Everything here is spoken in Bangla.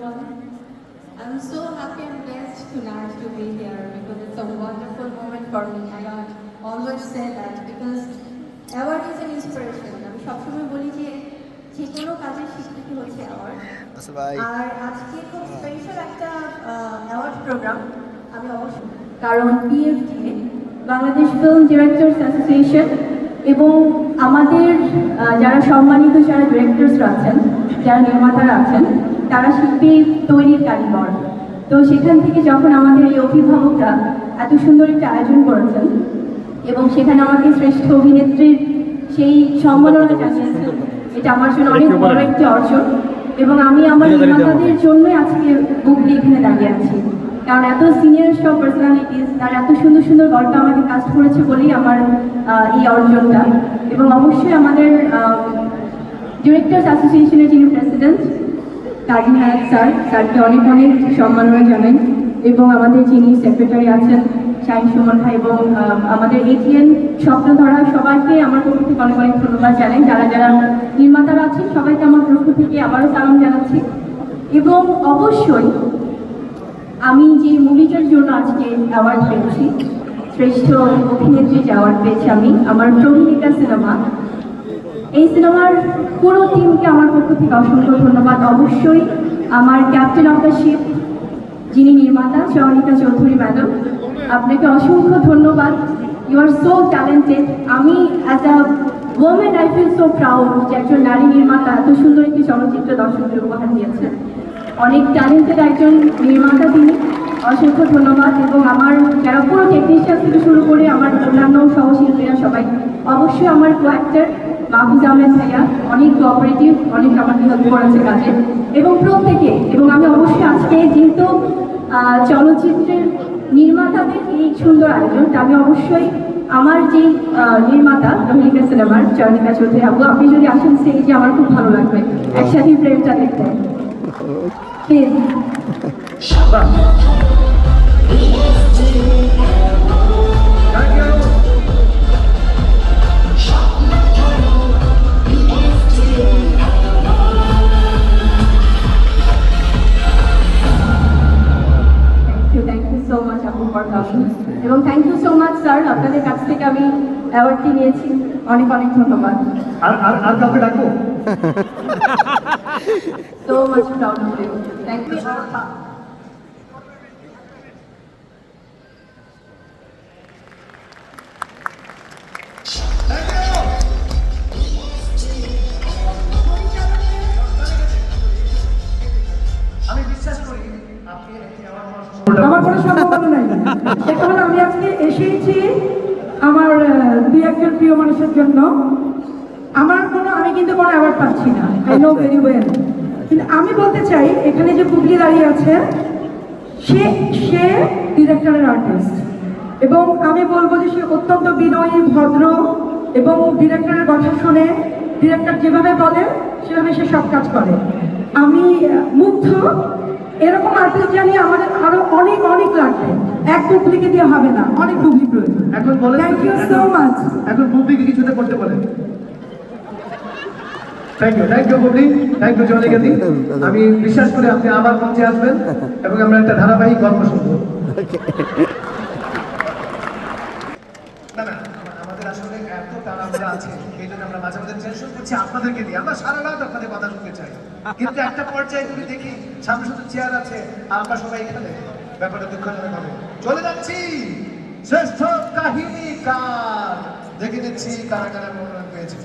everyone. I'm so happy and blessed tonight to be here because it's a wonderful moment for me. I always say that because award is an inspiration. আমি সবসময় বলি যে যে কোনো কাজের স্বীকৃতি হচ্ছে অ্যাওয়ার্ড আচ্ছা, আর আজকে খুব হ্যাঁ। স্পেশাল একটা অ্যাওয়ার্ড প্রোগ্রাম আমি অবশ্যই কারণ PFDA Bangladesh film directors association এবং আমাদের যারা সম্মানিত যারা ডিরেক্টরসরা আছেন যারা নির্মাতারা আছেন তারা শিল্পী তৈরির কারিগর। তো সেখান থেকে যখন আমাদের এই অভিভাবকরা এত সুন্দর একটা আয়োজন করেছেন এবং সেখানে আমাকে শ্রেষ্ঠ অভিনেত্রীর সেই সম্মাননা জানিয়েছেন এটা আমার জন্য অনেক বড় একটি অর্জন। এবং আমি আমার নির্মাতাদের জন্যই আজকে বুক দিয়ে এখানে দাঁড়িয়ে আছি। কারণ এত সিনিয়র সব পার্সোনালিটিস তারা এত সুন্দর সুন্দর গল্প আমাকে কাজ করেছে বলেই আমার এই অর্জনটা। এবং অবশ্যই আমাদের ডিরেক্টর্স অ্যাসোসিয়েশনের যিনি প্রেসিডেন্ট কাজী হায়াত স্যার। স্যারকে অনেক অনেক সম্মাননা জানাই। এবং আমাদের যিনি সেক্রেটারি আছেন, শাহিন সুমন ভাই এবং আমাদের এটিএন স্বপ্নধারা, সবাইকে আমার পক্ষ থেকে অনেক অনেক ধন্যবাদ জানাই। যারা যারা নির্মাতারা আছেন, সবাইকে আমার পক্ষ থেকে আবারও সালাম জানাচ্ছি। এবং অবশ্যই আমি যে মুভিটার জন্য আজকে অ্যাওয়ার্ড পেয়েছি, শ্রেষ্ঠ অভিনেত্রী যে অ্যাওয়ার্ড পেয়েছি আমি, আমার প্রমিলিকা সিনেমা এই সিনেমার পুরো টিমকে আমার পক্ষ থেকে অসংখ্য ধন্যবাদ। অবশ্যই আমার ক্যাপ্টেন অফ দ্য শিপ যিনি নির্মাতা, চয়নিকা চৌধুরী ম্যাডাম, আপনাকে অসংখ্য ধন্যবাদ। ইউ আর সো ট্যালেন্টেড আমি as a women I feel so proud যে একজন নারী নির্মাতা এত সুন্দর একটি চলচ্চিত্র দর্শকদের উপহার দিয়েছেন। অনেক ট্যালেন্টেড একজন নির্মাতা তিনি। অসংখ্য ধন্যবাদ। এবং আমার যারা পুরো টেকনিশিয়ান থেকে শুরু করে আমার অন্যান্য সহশিল্পীরা সবাই, অবশ্যই আমার কো মাহফুজ আহমেদ ভাইয়া, অনেক কোঅপারেটিভ অনেক আমাকে হেল্প করেছে কাজে। এবং প্রত্যেকে, এবং আমি অবশ্যই আজকে যেহেতু চলচ্চিত্রের নির্মাতাদের এই সুন্দর আয়োজন আমি অবশ্যই আমার যে নির্মাতা, রোহিণিকা সিনেমার, চয়নিকা চৌধুরী আবু আপনি যদি আসেন স্টেজে আমার খুব ভালো লাগবে। একসাথে প্রেমটা দেখতে। প্লিজ এবং thank you so much sir আপনাদের কাছ থেকে আমি অ্যাওয়ার্ডটি নিয়েছি। অনেক অনেক ধন্যবাদ। আর আর আর কাউকে ডাকবো? So much proud of you thank you প্রিয় মানুষের জন্য আমার কোনো আমি কিন্তু কোনো অ্যাওয়ার্ড পাচ্ছি না। আই নো ভেরি ওয়েল কিন্তু আমি বলতে চাই এখানে যে পুবলি দাঁড়িয়ে আছে সে সে ডিরেক্টরের আর্টিস্ট এবং আমি বলব যে সে অত্যন্ত বিনয়ী ভদ্র এবং ডিরেক্টরের কথা শুনে ডিরেক্টর যেভাবে বলে সেভাবে সে সব কাজ করে। আমি মুগ্ধ এরকম আর্টিস্ট জানি আমাদের আরও অনেক অনেক লাগবে। এক ডুপ্লিকে দিয়ে হবে না অনেক পুবলি প্রয়োজন এখন বলেন থ্যাংক ইউ সো মাচ এখন কিছুতে করতে বলেন। Thank you thank you Bubly thank you জনিকাদি আমি বিশ্বাস করি আপনি আবার মঞ্চে আসবেন এবং আমরা একটা ধারাবাহিক গল্প শুনব না না আমাদের আসলে এত তাড়াহুড়া আছে এই জন্য আমরা মাঝে মাঝে টেনশন করছি আপনাদেরকে দিই। আমরা সারা রাত আপনাদের কথা শুনতে চাই। কিন্তু একটা পর্যায়ে যদি দেখি সামনে শুধু চেয়ার আছে, আর আমরা সবাই এখানে ব্যাপারটা দুঃখজনক হবে। চলে যাচ্ছি শ্রেষ্ঠ কাহিনী কার দেখে নিচ্ছি কারা কারা মনোনয়ন পেয়েছে।